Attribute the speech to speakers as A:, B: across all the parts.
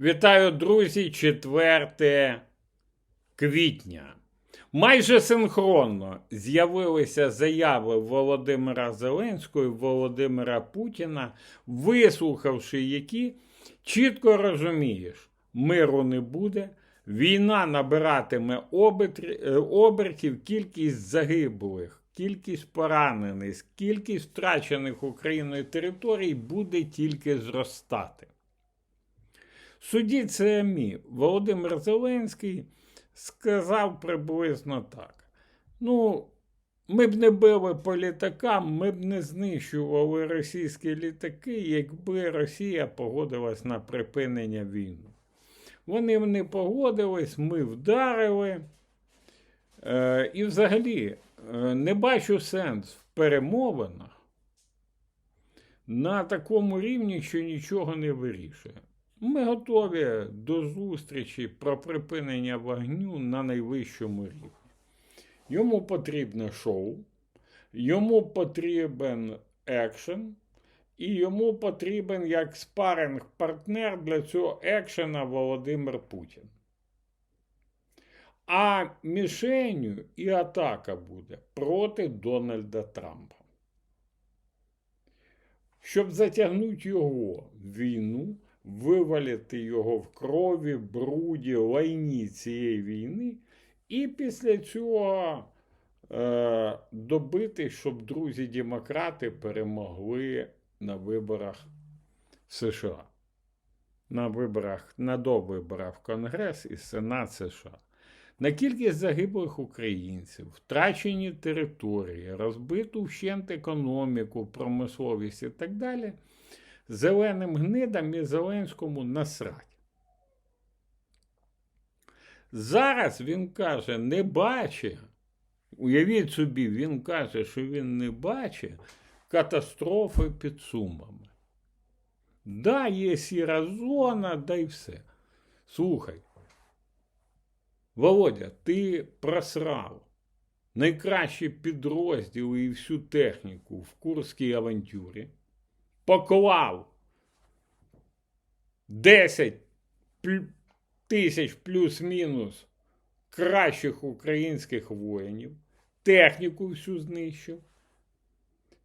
A: Вітаю, друзі, 4 квітня. Майже синхронно з'явилися заяви Володимира Зеленського і Володимира Путіна, вислухавши які, чітко розумієш, миру не буде, війна набиратиме обертів, кількість загиблих, кількість поранених, кількість втрачених Україною територій буде тільки зростати. Судіть самі, Володимир Зеленський сказав приблизно так. Ну, ми б не били по літакам, ми б не знищували російські літаки, якби Росія погодилась на припинення війни. Вони не погодились, ми вдарили. Е, і взагалі е, не бачу сенс в перемовинах на такому рівні, що нічого не вирішує. Ми готові до зустрічі про припинення вогню на найвищому рівні. Йому потрібне шоу, йому потрібен екшен, і йому потрібен як спаринг-партнер для цього екшена Володимир Путін. А мішенью і атака буде проти Дональда Трампа. Щоб затягнути його війну, вивалити його в крові, бруді, лайні цієї війни, і після цього е, добити, щоб друзі-демократи перемогли на виборах США. На виборах, на довиборах в Конгрес і Сенат США. На кількість загиблих українців, втрачені території, розбиту вщент економіку, промисловість і так далі, зеленим гнидам і Зеленському насрать. Зараз він каже, не бачить, уявіть собі, він каже, що він не бачить катастрофи під сумами. Да, є сіра зона, да й все. Слухай, Володя, ти просрав найкращі підрозділи і всю техніку в Курській авантюрі, поклав 10 тисяч плюс-мінус кращих українських воїнів, техніку всю знищив.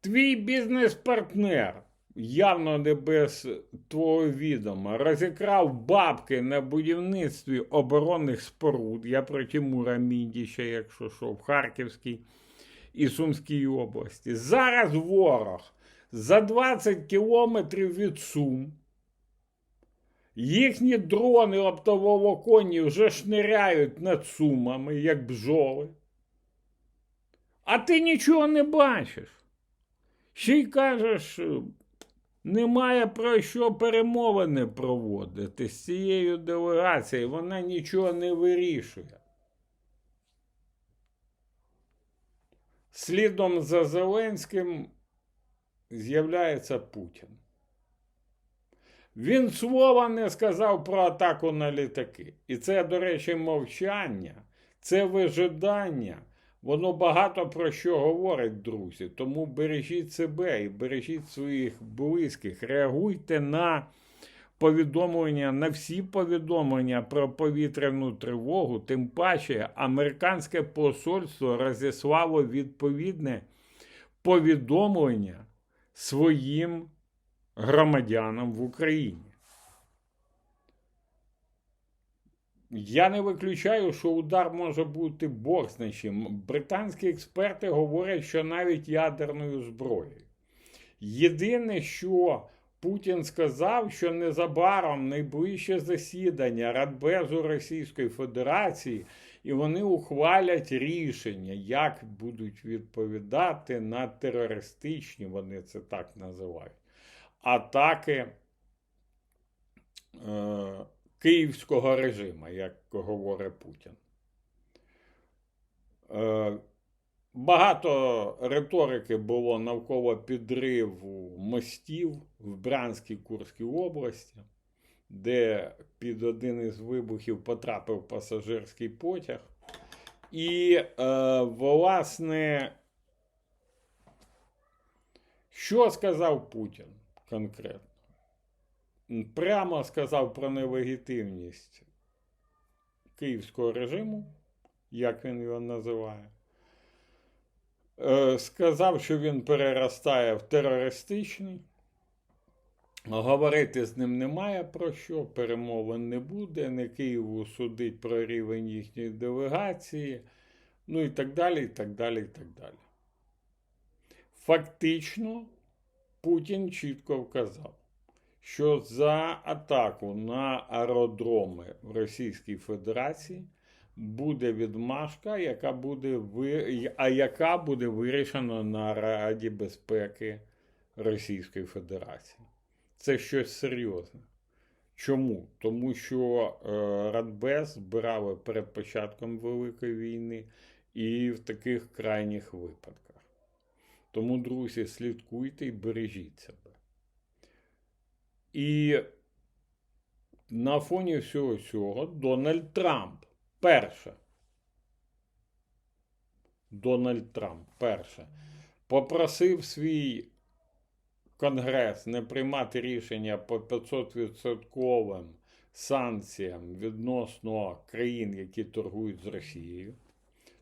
A: Твій бізнес-партнер, явно не без твого відома, розікрав бабки на будівництві оборонних споруд. Я про Тимура Міндіча, якщо що, в Харківській і Сумській області. Зараз ворог за 20 кілометрів від Сум. Їхні дрони оптоволоконні вже шниряють над сумами, як бджоли. А ти нічого не бачиш. Ще й кажеш, немає про що перемовини проводити з цією делегацією, вона нічого не вирішує. Слідом за Зеленським з'являється Путін. Він слова не сказав про атаку на літаки. І це, до речі, мовчання, це вижидання. Воно багато про що говорить, друзі. Тому бережіть себе і бережіть своїх близьких. Реагуйте на повідомлення, на всі повідомлення про повітряну тривогу. Тим паче, американське посольство розіслало відповідне повідомлення своїм громадянам в Україні. Я не виключаю, що удар може бути борсничим. Британські експерти говорять, що навіть ядерною зброєю. Єдине, що Путін сказав, що незабаром найближче засідання Радбезу Російської Федерації, і вони ухвалять рішення, як будуть відповідати на терористичні, вони це так називають, атаки. Е- київського режиму, як говорить Путін. Е, Багато риторики було навколо підриву мостів в Брянській Курській області, де під один із вибухів потрапив пасажирський потяг. І, е, власне, що сказав Путін конкретно? прямо сказав про нелегітимність київського режиму, як він його називає. Е, Сказав, що він переростає в терористичний. Говорити з ним немає про що, перемовин не буде, не Києву судить про рівень їхньої делегації, ну і так далі, і так далі, і так далі. Фактично, Путін чітко вказав, що за атаку на аеродроми в Російській Федерації буде відмашка, яка буде ви... а яка буде вирішена на Раді безпеки Російської Федерації. Це щось серйозне. Чому? Тому що е, Радбез збирали перед початком Великої війни і в таких крайніх випадках. Тому, друзі, слідкуйте і бережіть себе. І на фоні всього цього Дональд Трамп перше. Дональд Трамп перше попросив свій Конгрес не приймати рішення по 500% санкціям відносно країн, які торгують з Росією,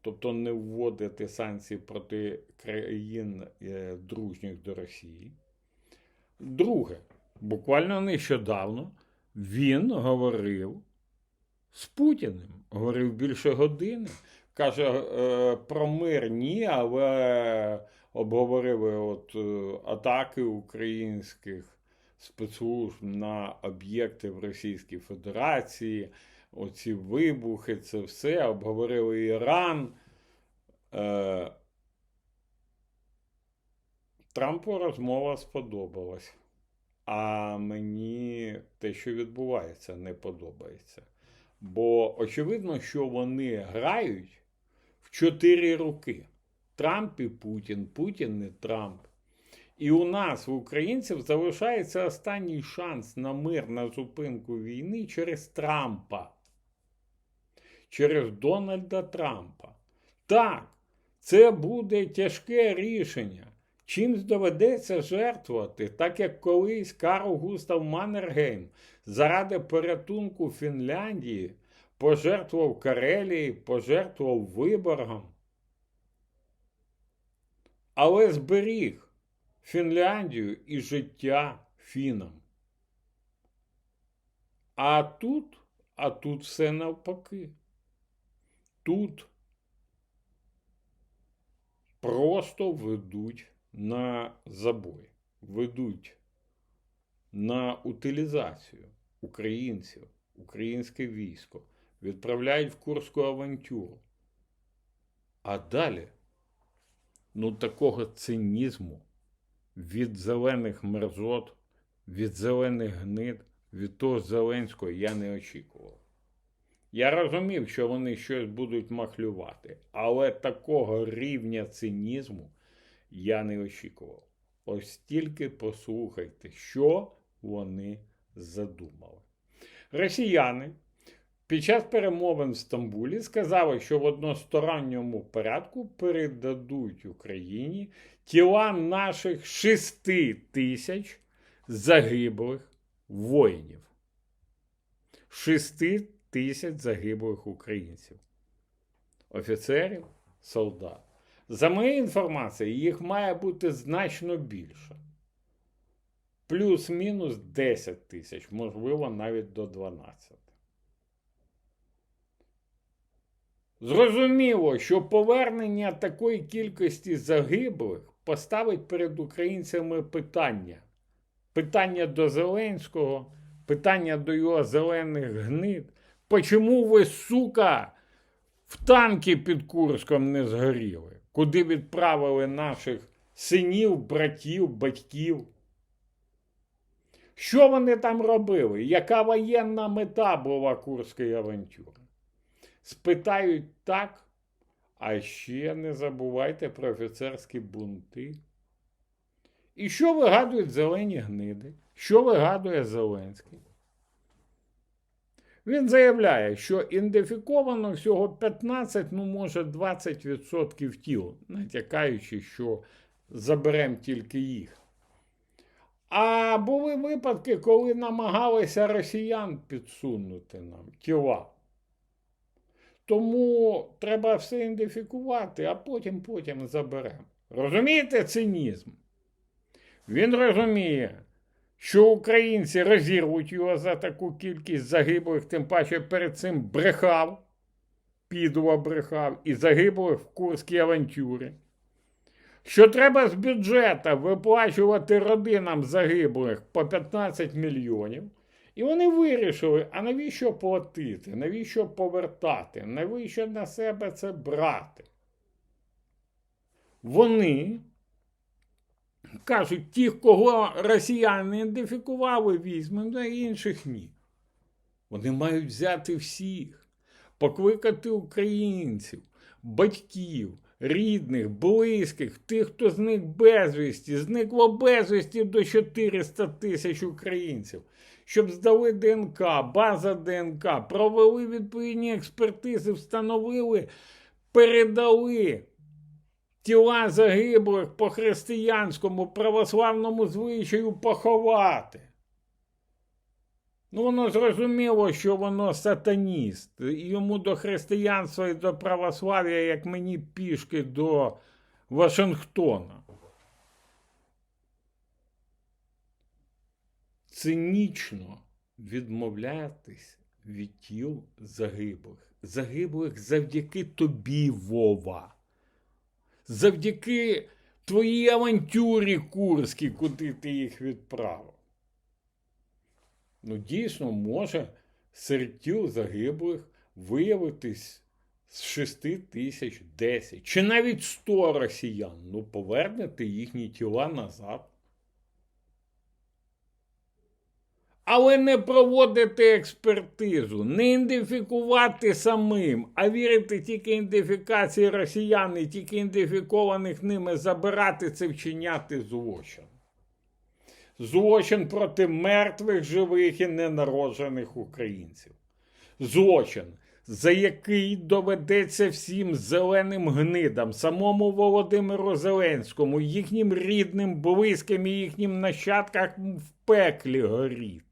A: тобто не вводити санкції проти країн е, дружніх до Росії. Друге, буквально нещодавно він говорив з Путіним, говорив більше години. Каже, е, про мир ні, але обговорили от е, атаки українських спецслужб на об'єкти в Російській Федерації, оці вибухи, це все, обговорили Іран. Е, Трампу розмова сподобалась. А мені те, що відбувається, не подобається. Бо очевидно, що вони грають в чотири роки. Трамп і Путін, Путін не Трамп. І у нас, в українців, залишається останній шанс на мир на зупинку війни через Трампа. Через Дональда Трампа. Так, це буде тяжке рішення. Чимсь доведеться жертвувати, так як колись Карл Густав Маннергейм заради порятунку Фінляндії пожертвував Карелії, пожертвував Виборгом. Але зберіг Фінляндію і життя фінам. А тут, а тут все навпаки. Тут просто ведуть на забой, ведуть на утилізацію українців, українське військо, відправляють в Курську авантюру. А далі, ну, такого цинізму від зелених мерзот, від зелених гнид, від того Зеленського я не очікував. Я розумів, що вони щось будуть махлювати, але такого рівня цинізму я не очікував. Ось тільки послухайте, що вони задумали. Росіяни під час перемовин в Стамбулі сказали, що в односторонньому порядку передадуть Україні тіла наших шести тисяч загиблих воїнів. Шести тисяч загиблих українців, офіцерів, солдат. За моєю інформацією, їх має бути значно більше. Плюс-мінус 10 тисяч, можливо, навіть до 12. Зрозуміло, що повернення такої кількості загиблих поставить перед українцями питання. Питання до Зеленського, питання до його зелених гнид. Почому ви, сука, в танки під Курском не згоріли? Куди відправили наших синів, братів, батьків? Що вони там робили? Яка воєнна мета була Курської авантюри? Спитають так, а ще не забувайте про офіцерські бунти. І що вигадують зелені гниди? Що вигадує Зеленський? Він заявляє, що ідентифіковано всього 15, ну, може, 20% тіл, натякаючи, що заберемо тільки їх. А були випадки, коли намагалися росіян підсунути нам тіла. Тому треба все ідентифікувати, а потім потім заберемо. Розумієте цинізм? Він розуміє, що українці розірвуть його за таку кількість загиблих, тим паче перед цим брехав, підло брехав і загиблих в Курській авантюрі. Що треба з бюджету виплачувати родинам загиблих по 15 мільйонів. І вони вирішили, а навіщо платити, навіщо повертати, навіщо на себе це брати? Вони кажуть, ті, кого росіяни ідентифікували, візьмемо, а інших ні. Вони мають взяти всіх, покликати українців, батьків, рідних, близьких, тих, хто зник безвісті, зникло безвісті до 400 тисяч українців, щоб здали ДНК, база ДНК, провели відповідні експертизи, встановили, передали тіла загиблих по християнському православному звичаю поховати. Ну, воно зрозуміло, що воно сатаніст. Йому до християнства і до православ'я, як мені пішки до Вашингтона. Цинічно відмовлятись від тіл загиблих. Загиблих завдяки тобі, Вова. Завдяки твоїй авантюрі Курській, куди ти їх відправив. Ну, дійсно, може серед тіл загиблих виявитись з 6 тисяч 10 чи навіть 100 росіян. Ну, повернете їхні тіла назад. Але не проводити експертизу, не ідентифікувати самим, а вірити тільки ідентифікації росіян і тільки ідентифікованих ними забирати це вчиняти злочин. Злочин проти мертвих, живих і ненароджених українців. Злочин, за який доведеться всім зеленим гнидам, самому Володимиру Зеленському, їхнім рідним, близьким і їхнім нащадкам в пеклі горіти.